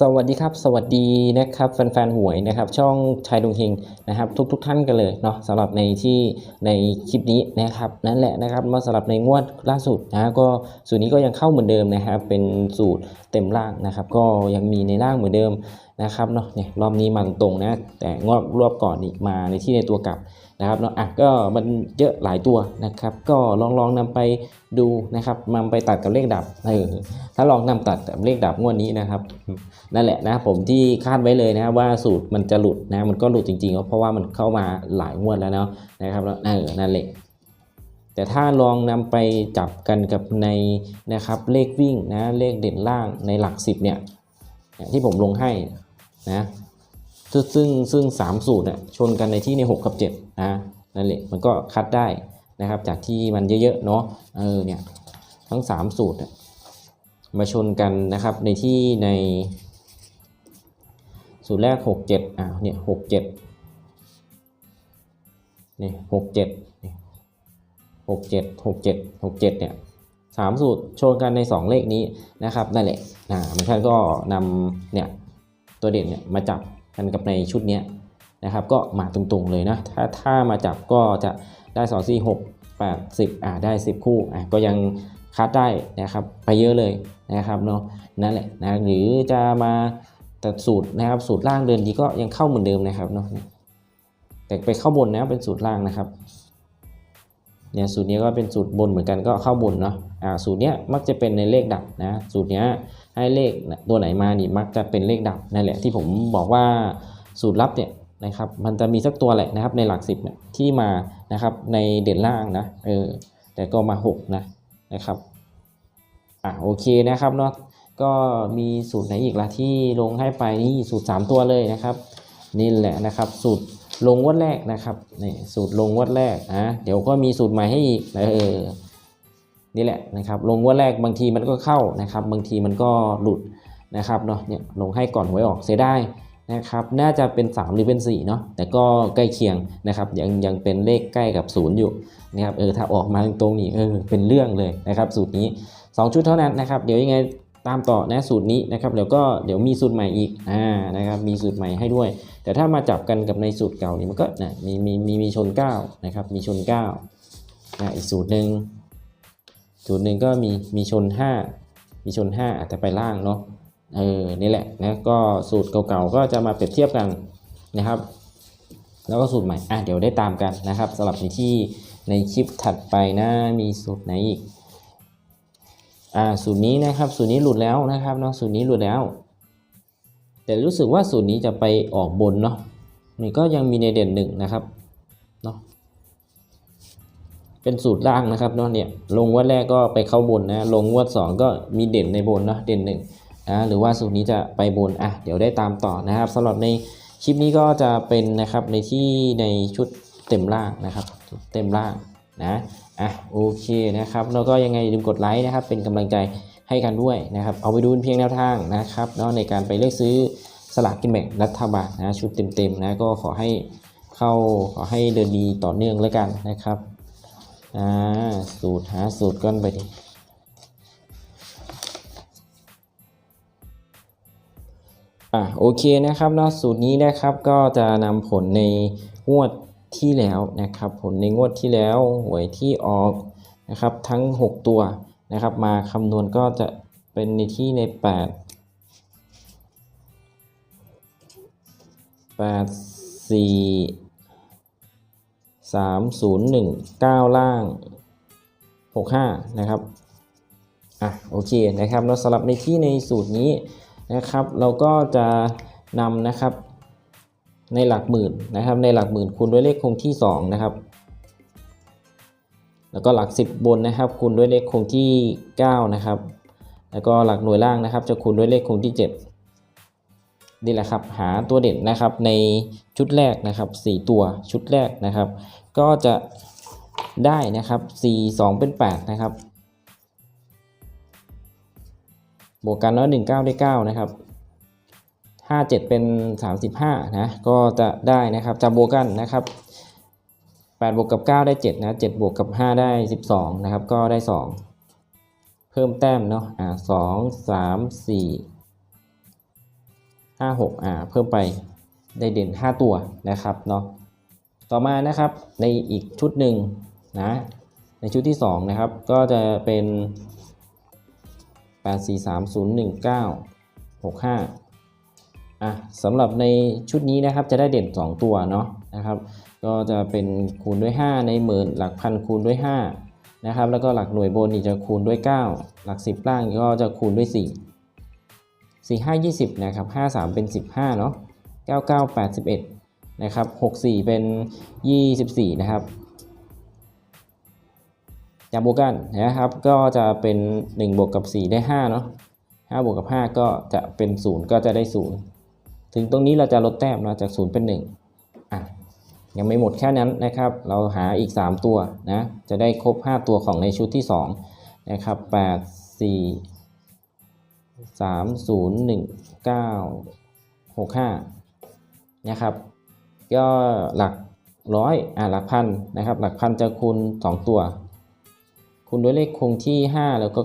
สวัสดีครับ สวัสดีนะครับแฟนๆหวยนะครับ ช่องชายดวงเฮงนะครับทุกๆทท่านกันเลยเนาะสำหรับในที่ในคลิปนี้นะครับนั่นแหละนะครับมาสำหรับในงวดล่าสุดนะก็สูตรนี้ก็ยังเข้าเหมือนเดิมนะครับเป็นสูตรเต็มร่างนะครับ ก็ยังมีในร่างเหมือนเดิม นะครับเนาะเนี่ยรอบนี้มาตรงนะ แต่งวดรอบก่อนนี่มาในที่ในตัวกลับนะครับเนาะอะก็มันเยอะหลายตัวนะครับ ก็ลองลองนำไปดูนะครับนำไปตัดกับเลขดับเออถ้าลองนำตัดกับเลขดับงวดนี้นะครับ นั่นแหละนะผมที่คาดไว้เลยนะว่าสูตรมันจะหลุดนะมันก็หลุดจริงๆเพราะว่ามันเข้ามาหลายงวดแล้วเนาะนะครับแล้วเออนั่นแหละแต่ถ้าลองนำไปจับกันกับในนะครับเลขวิ่งนะเลขเด่นล่างในหลักสิบเนี่ยที่ผมลงให้ นะซึ่งซึ่งซึ่งสามสูตรน่ะชนกันในที่ใน 6 กับ7นะนั่นแหละมันก็คัดได้นะครับ จากที่มันเยอะๆเนาะเออเนี่ยทั้ง 3 สูตรมาชนกันนะครับในที่ใน สูตรแรก 6 7อ่าเนี่ย6 7นี่6 7นี่6 7 6 7 6 7เนี่ยสามสูตรชว์กันใน 2 เลขนี้นะครับนั่นแหละนะบางท่านก็นำเนี่ย ตัวเด่นเนี่ยมาจับกันกับในชุดนี้นะครับ ก็มาตรงๆเลยนะ ถ้าถ้ามาจับก็จะได้2 4 6 8 10อ่าได้ 10 คู่อะก็ยังคัดได้นะครับไปเยอะเลยนะครับเนาะนั่นแหละนะหรือจะมาแต่สูตรนะครับสูตรล่างเดินดีก็ยังเข้าเหมือนเดิมนะครับเนาะแต่ไปเข้าบนนะเป็นสูตรล่างนะครับเนี่ยสูตรนี้ก็เป็นสูตรบนเหมือนกันก็เข้าบนเนาะอ่าสูตรเนี้ยมักจะเป็นในเลขดับนะสูตรเนี้ย ให้เลขตัวไหนมานี่มักจะเป็นเลขดับนั่นแหละที่ผมบอกว่าสูตรลับเนี่ยนะครับมันจะมีสักตัวแหละนะครับในหลักสิบเนี่ยที่มานะครับในเด่นล่างนะเออแต่ก็มา6นะนะครับอะโอเคนะครับเนาะก็มีสูตรไหนอีกล่ะที่ลงให้ไปนี่สูตร 3 ตัวเลยนะครับ นี่แหละนะครับสูตรลงงวดแรกนะครับนี่สูตรลงงวดแรกอะเดี๋ยวก็มีสูตรใหม่ให้อีกเออ นี่แหละนะครับลงงวดแรกบางทีมันก็เข้านะครับ บางทีมันก็หลุดนะครับเนาะเนี่ยลงให้ก่อนหวยออกเสียได้นะครับน่าจะเป็น 3 หรือเป็น4เนาะแต่ก็ใกล้เคียงนะครับยังยังเป็นเลขใกล้กับศูนย์อยู่นะครับเออถ้าออกมาตรงนี้เออเป็นเรื่องเลยนะครับสูตรนี้ 2 ชุดเท่านั้นนะครับเดี๋ยวยังไงตามต่อนะสูตรนี้นะครับเดี๋ยวก็เดี๋ยวมีสูตรใหม่อีกอ่านะครับมีสูตรใหม่ให้ด้วย แต่ถ้ามาจับกันกับในสูตรเก่านี่มันก็นะมีมีมีมีชน9นะครับมีชน9นะอีกสูตรหนึ่ง สูตรหนึ่งก็มีมีชน 5 มีชน5แต่ไปล่างเนาะเออนี่แหละนะก็สูตรเก่าๆก็จะมาเปรียบเทียบกันนะครับ แล้วก็สูตรใหม่อะเดี๋ยวได้ตามกันนะครับสำหรับในที่ในคลิปถัดไปนะมีสูตรไหนอีกอ่าสูตรนี้นะครับสูตรนี้หลุดแล้วนะครับเนาะสูตรนี้หลุดแล้ว แต่รู้สึกว่าสูตรนี้จะไปออกบนเนาะนี่ก็ยังมีในเด่นหนึ่งนะครับเนาะ เป็นสูตรล่างนะครับเนาะเนี่ยลงวัดแรกก็ไปเข้าบนนะลงวัดสองก็มีเด่นในบนเนาะเด่นหนึ่งนะหรือว่าสูตรนี้จะไปบนอะเดี๋ยวได้ตามต่อนะครับสำหรับในคลิปนี้ก็จะเป็นนะครับในที่ในชุดเต็มล่างนะครับเต็มล่างนะอะโอเคนะครับแล้วก็ยังไงอย่าลืมกดไลค์นะครับ เป็นกำลังใจให้กันด้วยนะครับ เอาไปดูเพียงแนวทางนะครับเนาะในการไปเลือกซื้อสลากกินแบ่งรัฐบาลนะชุดเต็มๆนะก็ขอให้เข้าขอให้เดินดีต่อเนื่องแล้วกันนะครับ อ่าสูตรหาสูตรก้อนไปดิอะโอเคนะครับเนาะสูตรนี้นะครับก็จะนำผลในงวดที่แล้วนะครับ ผลในงวดที่แล้วหวยที่ออกนะครับทั้ง 6 ตัวนะครับ มาคำนวณก็จะเป็นในที่ใน 8 8 4 3 0 1 9 ล่าง 65 นะครับ อะโอเคนะครับเราสลับในที่ในสูตรนี้นะครับ เราก็จะนำนะครับในหลักหมื่นนะครับในหลักหมื่นคูณด้วยเลขคงที่ 2 นะครับ แล้วก็หลัก 10 บนนะครับคูณด้วยเลขคงที่ 9 นะครับ แล้วก็หลักหน่วยล่างนะครับ จะคูณด้วยเลขคงที่ 7 นี่แหละครับหาตัวเด่นนะครับในชุดแรกนะครับ 4 ตัวชุดแรกนะครับ ก็จะได้นะครับ 4 2 เป็น 8 นะครับ บวกกันแล้ว1 9 ได้ 9 นะครับ 57 เป็น 35 นะ ก็จะได้นะครับจะบวกกันนะครับ8บวกกับ 9 ได้ 7 นะ 7 บวกกับ 5 ได้ 12 นะครับ ก็ได้ 2 เพิ่มแต้มเนาะอ่า2 3 4 ห้าหกอ่าเพิ่มไปได้เด่น 5 ตัวนะครับเนาะต่อมานะครับในอีกชุดหนึ่งนะในชุดที่2นะครับก็จะเป็น 8 4 3 0 1 9 6 5อะสำหรับในชุดนี้นะครับจะได้เด่น 2 ตัวเนาะนะครับก็จะเป็นคูณด้วย 5 ในหมื่นหลักพันคูณด้วย5นะครับแล้วก็หลักหน่วยบนนี่จะคูณด้วย 9 หลัก 10 ล่างก็จะคูณด้วย 4 4 5 20 นะครับ 5 3 เป็น 15 เนาะ9 9 81 นะครับ 6 4 เป็น 24 นะครับจับบวกกันนะครับ ก็จะเป็น 1 บวกกับ 4 ได้5เนาะ5บวกกับ 5 ก็จะเป็น 0 ก็จะได้ 0 ถึงตรงนี้เราจะลดแต้มเนาะจาก 0 เป็น 1 อะ ยังไม่หมดแค่นั้นนะครับ เราหาอีก 3 ตัวนะ จะได้ครบ 5 ตัวของในชุดที่ 2 นะครับ 8 4 3 0 1 9 6 5นะครับก็หลักร้อยอ่าหลักพันนะครับ หลักพันจะคูณ2ตัว คูณด้วยเลขคงที่5แล้วก็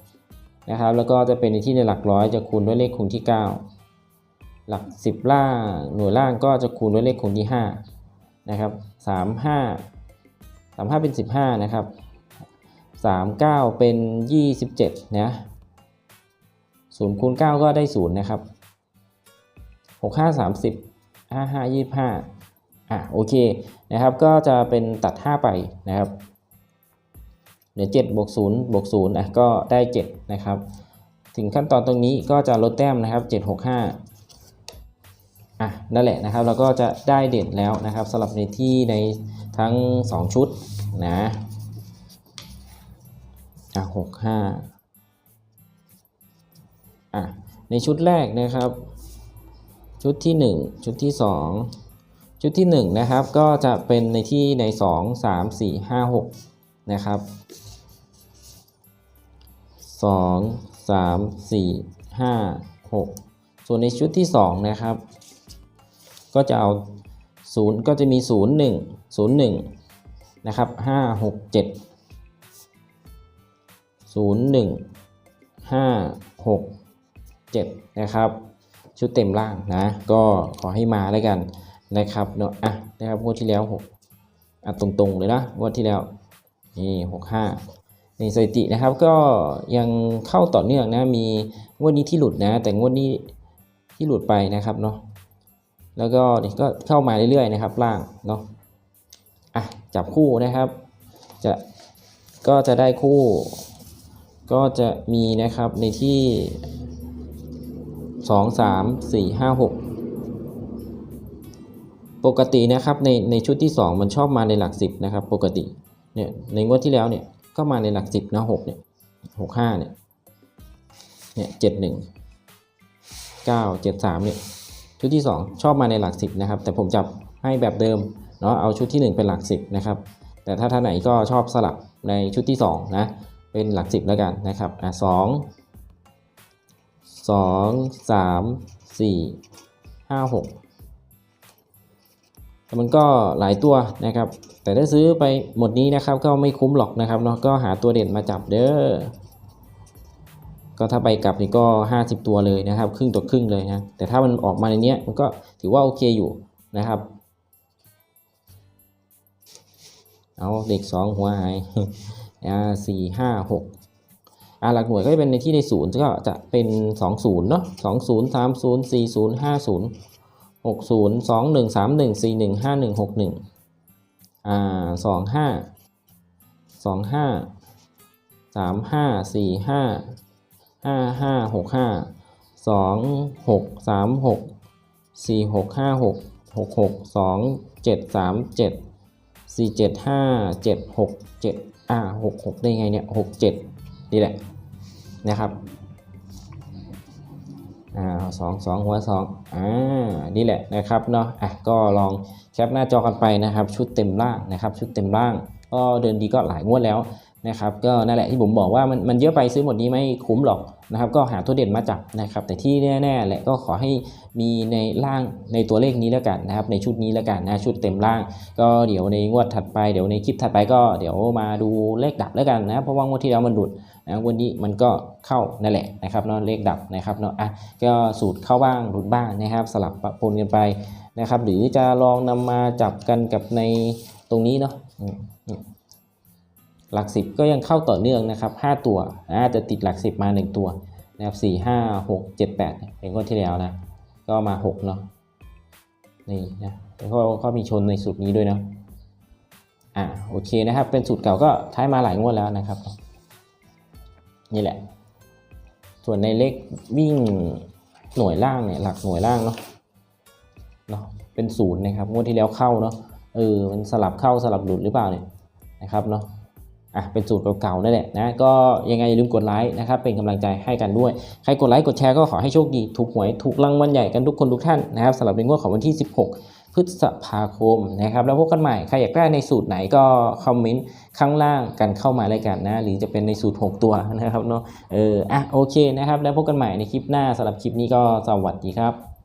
9นะครับ แล้วก็จะเป็นในที่ในหลักร้อยจะคูณด้วยเลขคงที่9หลัก10ล่างหน่วยล่างก็จะคูณด้วยเลขคงที่5นะครับ35 35เป็น15นะครับ39เป็น27นะ 0คูณ9ก็ได้ 0 นะครับ 65 30 55 25อะโอเคนะครับ ก็จะเป็นตัด 5 ไปนะครับเหลือ7บวก0บวก0อะก็ได้ 7 นะครับ ถึงขั้นตอนตรงนี้ก็จะลดแต้มนะครับ 7 6 5อะนั่นแหละนะครับ เราก็จะได้เด่นแล้วนะครับสำหรับในที่ในทั้ง 2 ชุดนะอะ6 5 อะในชุดแรกนะครับ ชุดที่ 1 ชุดที่ 2 ชุดที่ 1 นะครับ ก็จะเป็นในที่ใน 2 3 4 5 6 นะครับ 2 3 4 5 6 ส่วนในชุดที่ 2 นะครับ ก็จะเอา0ก็จะมี 0 1 0 1 นะครับ 5 6 7 0 1 5 6 7 นะครับ ชุดเต็มล่างนะ ก็ขอให้มาแล้วกันนะครับเนาะอะนะครับงวดที่แล้ว 6อะตรงๆเลยนะงวดที่แล้วนี่65ในสถิตินะครับก็ยังเข้าต่อเนื่องนะมีงวดนี้ที่หลุดนะ แต่งวดนี้ที่หลุดไปนะครับเนาะแล้วก็นี่ก็เข้ามาเรื่อยๆนะครับ ล่างเนาะอะจับคู่นะครับจะก็จะได้คู่ ก็จะมีนะครับในที่ สองสามสี่ห้าหกปกตินะครับในในชุดที่ 2 มันชอบมาในหลัก 10นะครับปกติเนี่ยในงวดที่แล้วเนี่ยก็มาในหลัก 10นะหกเนี่ยหกห้าเนี่ยเนี่ยเจ็ดหนึ่งเก้าเจ็ดสามเนี่ยชุดที่ 2 ชอบมาในหลัก 10นะครับแต่ผมจับให้แบบเดิมเนาะเอาชุดที่ 1 เป็นหลัก 10นะครับแต่ถ้าท่านไหนก็ชอบสลับในชุดที่2นะเป็นหลัก 10แล้วกันนะครับอะสอง สองสามสี่ห้าหกมันก็หลายตัวนะครับ แต่ถ้าซื้อไปหมดนี้นะครับก็ไม่คุ้มหรอกนะครับเนาะก็หาตัวเด่นมาจับเด้อก็ถ้าไปกลับนี่ก็ 50 ตัวเลยนะครับ ครึ่งต่อครึ่งเลยนะแต่ถ้ามันออกมาในนี้มันก็ถือว่าโอเคอยู่นะครับ เอาเด็ก 2 หัวหายอ่าสี่ห้าหก อ่าหลักหน่วยก็จะเป็นในที่ในศูนย์ก็จะเป็นสองศูนย์เนาะสองศูนย์สามศูนย์สี่ศูนย์ห้าศูนย์หกศูนย์สองหนึ่งสามหนึ่งสี่หนึ่งห้าหนึ่งหกหนึ่งอ่าสองห้าสองห้าสามห้าสี่ห้าห้าห้าหกห้าสองหกสามหกสี่หกห้าหกหกหกสองเจ็ดสามเจ็ดสี่เจ็ดห้าเจ็ดหกเจ็ดอ่าหกหกได้ไงเนี่ยหกเจ็ด นี่แหละนะครับอ่าสองสองหัวสองอ่านี่แหละนะครับเนาะอะก็ลองแคปหน้าจอกันไปนะครับ ชุดเต็มล่างนะครับ ชุดเต็มล่าง ก็เดินดีก็หลายงวดแล้วนะครับก็นั่นแหละที่ผมบอกว่ามันมันเยอะไปซื้อหมดนี้ไม่คุ้มหรอกนะครับ ก็หาตัวเด่นมาจับนะครับ แต่ที่แน่ๆแหละก็ขอให้มีในล่างในตัวเลขนี้แล้วกันนะครับ ในชุดนี้แล้วกันนะชุดเต็มล่าง ก็เดี๋ยวในงวดถัดไปเดี๋ยวในคลิปถัดไปก็เดี๋ยวมาดูเลขดับแล้วกันนะเพราะว่างวดที่แล้วมันดุด นะวันนี้มันก็เข้านั่นแหละนะครับเนาะเลขดับนะครับเนาะอะก็สูตรเข้าบ้างหลุดบ้างนะครับ สลับปะปนกันไปนะครับ หรือจะลองนำมาจับกันกับในตรงนี้เนาะหลักสิบก็ยังเข้าต่อเนื่องนะครับห้าตัวนะจะติดหลักสิบมาหนึ่งตัวนะครับสี่ห้าหกเจ็ดแปดเป็นงวดที่แล้วนะ ก็มาหกเนาะนี่นะแล้วก็ก็มีชนในสูตรนี้ด้วยเนาะอ่าโอเคนะครับ เป็นสูตรเก่าก็ใช้มาหลายงวดแล้วนะครับ นี่แหละ ส่วนในเลขวิ่งหน่วยล่างเนี่ยหลักหน่วยล่างเนาะเนาะเป็นศูนย์นะครับงวดที่แล้วเข้าเนาะเออมันสลับเข้าสลับหลุดหรือเปล่าเนี่ยนะครับเนาะอะเป็นสูตรเก่าๆนั่นแหละนะก็ยังไงอย่าลืมกดไลค์นะครับเป็นกำลังใจให้กันด้วย ใครกดไลค์กดแชร์ก็ขอให้โชคดี ถูกหวยถูกรางวัลใหญ่กันทุกคนทุกท่านนะครับสำหรับในงวดของวันที่ 16 พฤษภาคมนะครับ แล้วพบกันใหม่ ใครอยากได้ในสูตรไหนก็คอมเมนต์ข้างล่างกันเข้ามาเลยกันนะ หรือจะเป็นในสูตร 6 ตัวนะครับเนาะเอออะโอเคนะครับ แล้วพบกันใหม่ในคลิปหน้าสำหรับคลิปนี้ก็สวัสดีครับ